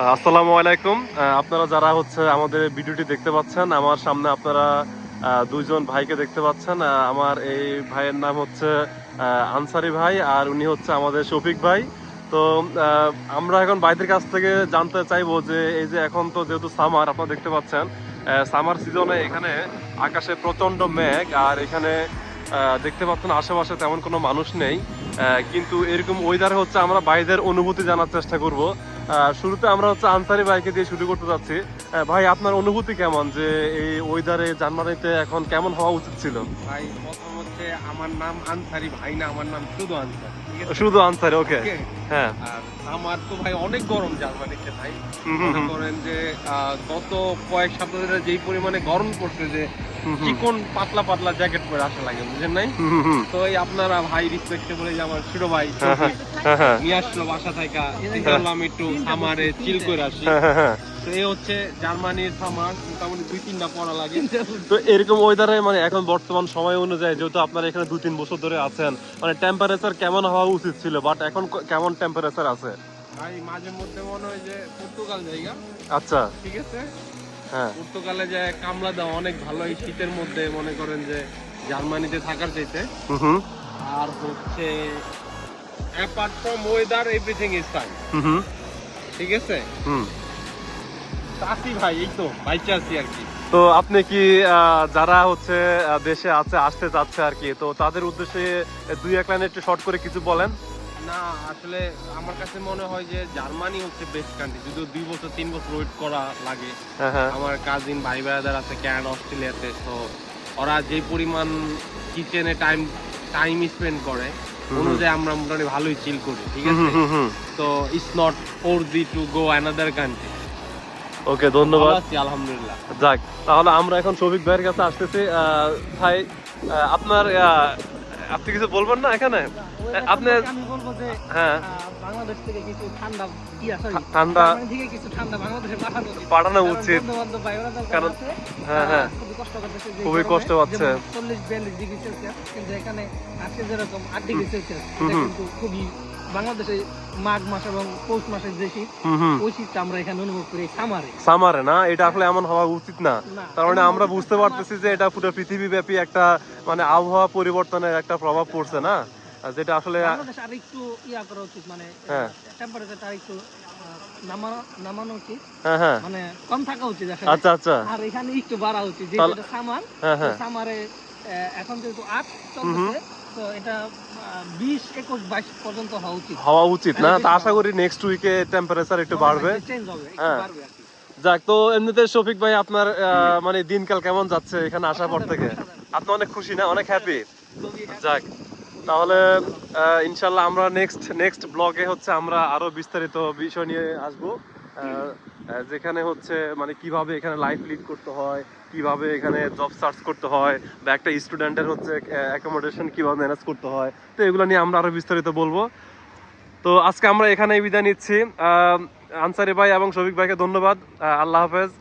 আসসালামু আলাইকুম। আপনারা যারা হচ্ছে আমাদের ভিডিওটি দেখতে পাচ্ছেন, আমার সামনে আপনারা দুইজন ভাইকে দেখতে পাচ্ছেন। আমার এই ভাইয়ের নাম হচ্ছে আনসারি ভাই আর উনি হচ্ছে আমাদের শফিক ভাই। তো আমরা এখন বাইদের কাছ থেকে জানতে চাইব যে এই যে এখন তো যেহেতু সামার, আপনারা দেখতে পাচ্ছেন সামার সিজনে এখানে আকাশে প্রচণ্ড মেঘ আর এখানে দেখতে পাচ্ছেন আশেপাশে তেমন কোনো মানুষ নেই। কিন্তু এরকম ওয়েদারে হচ্ছে আমরা বাইদের অনুভূতি জানার চেষ্টা করব। শুরুতে আমরা হচ্ছে আনসারি বাইকে দিয়ে শুরু করতে যাচ্ছি। ভাই আপনার অনুভূতি কেমন যে এই ওয়েদারে জার্মানিতে এখন কেমন হওয়া উচিত ছিল? ভাই প্রথম হচ্ছে আমার নাম আনসারি ভাই না আমার নাম শুধু আনসারি শুধু আনসারি ওকে হ্যাঁ। আর আমার তো ভাই অনেক গরম জার্মানিতে ভাই। মনে করেন যে গত কয়েক সপ্তাহ ধরে যেই পরিমাণে গরম পড়ছে যে চিকন পাতলা পাতলা জ্যাকেট পরে আসা লাগে বুঝেন নাই? তো এই আপনারা ভাই রিসপেক্টে বলে যে আমার ছোট ভাই হ্যাঁ, হ্যাঁ, হ্যাঁ নিয়ে আসলো বাসা থেকে আমি একটু আমারে চিল করে আসি। তো এই হচ্ছে জার্মানির সামার মোটামুটি দুই তিনটা পড়া লাগে। তো এরকম ওয়েদারে মানে এখন বর্তমান সময় অনুযায়ী যেহেতু আপনারা এখানে দুই তিন বছর ধরে আছেন মানে টেম্পারেচার কেমন হওয়া উচিত ছিল? বাট এখন কেমন টেম্পারেচার আছে? ভাই মাঝে মধ্যে মনে হয় যে পর্তুগাল জায়গা। আচ্ছা। ঠিক আছে? হ্যাঁ। পর্তুগালে যে কামলা দেওয়া অনেক ভালো এই শীতের মধ্যে মনে করেন যে জার্মানিতে থাকার চাইতে। আর হচ্ছে apart from weather everything is fine ঠিক আছে? হুম। আসি ভাই এই তো বাইচে আছি আর কি। তো আপনি কি যারা হচ্ছে দেশে আছে আসতে যাচ্ছে আর কি তো তাদের উদ্দেশ্যে দুই এক লাইনে একটু শর্ট করে কিছু বলেন। না আসলে আমার কাছে মনে হয় যে জার্মানি হচ্ছে বেস্ট কান্ট্রি যদিও দুই বছর তিন বছর ওয়েট করা লাগে। হ্যাঁ হ্যাঁ। আমার কাজিন ভাই ভাইয়াদের আছে ক্যানাডা অস্ট্রেলিয়াতে তো ওরা যে পরিমাণ কিচেনে টাইম টাইম স্পেন্ড করে অনুযায়ী আমরা মোটামুটি ভালোই চিল করি ঠিক আছে? তো it's not for the to go another country okay ধন্যবাদ। আলহামদুলিল্লাহ। যাক তাহলে আমরা এখন শফিক ভাইয়ের কাছে আসতেছি। ভাই আপনার আপনি কিছু বলবেন না এখানে? আপনি হ্যাঁ। বাংলাদেশ থেকে কিছু ঠান্ডা ঠান্ডা জার্মানি থেকে কিছু ঠান্ডা বাংলাদেশে পাঠানো উচিত। কারণ হ্যাঁ, হ্যাঁ। খুবই কষ্ট পাচ্ছে। 40 42 ডিগ্রি সেলসিয়াস কিন্তু এখানে যেরকম 8 ডিগ্রি সেলসিয়াস। কিন্তু খুবই বাংলাদেশে মাঘ মাস এবং পৌষ মাসের যে শীত ওই শীতটা আমরা এখানে অনুভব করি সামারে সামারে না? এটা আসলে এমন হওয়া উচিত না। তার মানে আমরা বুঝতে পারতেছি যে এটা পুরো পৃথিবীব্যাপী একটা মানে আবহাওয়া পরিবর্তনের একটা প্রভাব পড়ছে না? যেটা আসলে আর একটু ইয়া করা উচিত মানে হ্যাঁ। টেম্পারেচারটা একটু নামানো নামানো উচিত। হ্যাঁ হ্যাঁ। মানে কম থাকা উচিত আচ্ছা আচ্ছা। আর এখানে একটু বাড়া উচিত যেটা সামার হ্যাঁ হ্যাঁ। সামারে এখন যেহেতু আট চলতেছে তো এটা বিশ একুশ বাইশ পর্যন্ত হওয়া উচিত। হওয়া উচিত না? তা আশা করি নেক্সট উইকে টেম্পারেচার একটু বাড়বে। চেঞ্জ হবে হ্যাঁ। যাক তো এমনিতে শফিক ভাই আপনার মানে দিনকাল কেমন যাচ্ছে এখানে আসার পর থেকে? আপনি অনেক খুশি না? অনেক হ্যাপি যাক তাহলে ইনশাল্লাহ আমরা নেক্সট নেক্সট ব্লগে হচ্ছে আমরা আরও বিস্তারিত বিষয় নিয়ে আসব। যেখানে হচ্ছে মানে কীভাবে এখানে লাইফ লিড করতে হয়, কীভাবে এখানে জব সার্চ করতে হয়, বা একটা স্টুডেন্টের হচ্ছে অ্যাকোমোডেশন কীভাবে ম্যানেজ করতে হয়, তো এগুলো নিয়ে আমরা আরও বিস্তারিত বলব। তো আজকে আমরা এখানেই বিদায় নিচ্ছি। আনসারি ভাই এবং শফিক ভাইকে ধন্যবাদ। আল্লাহ হাফেজ।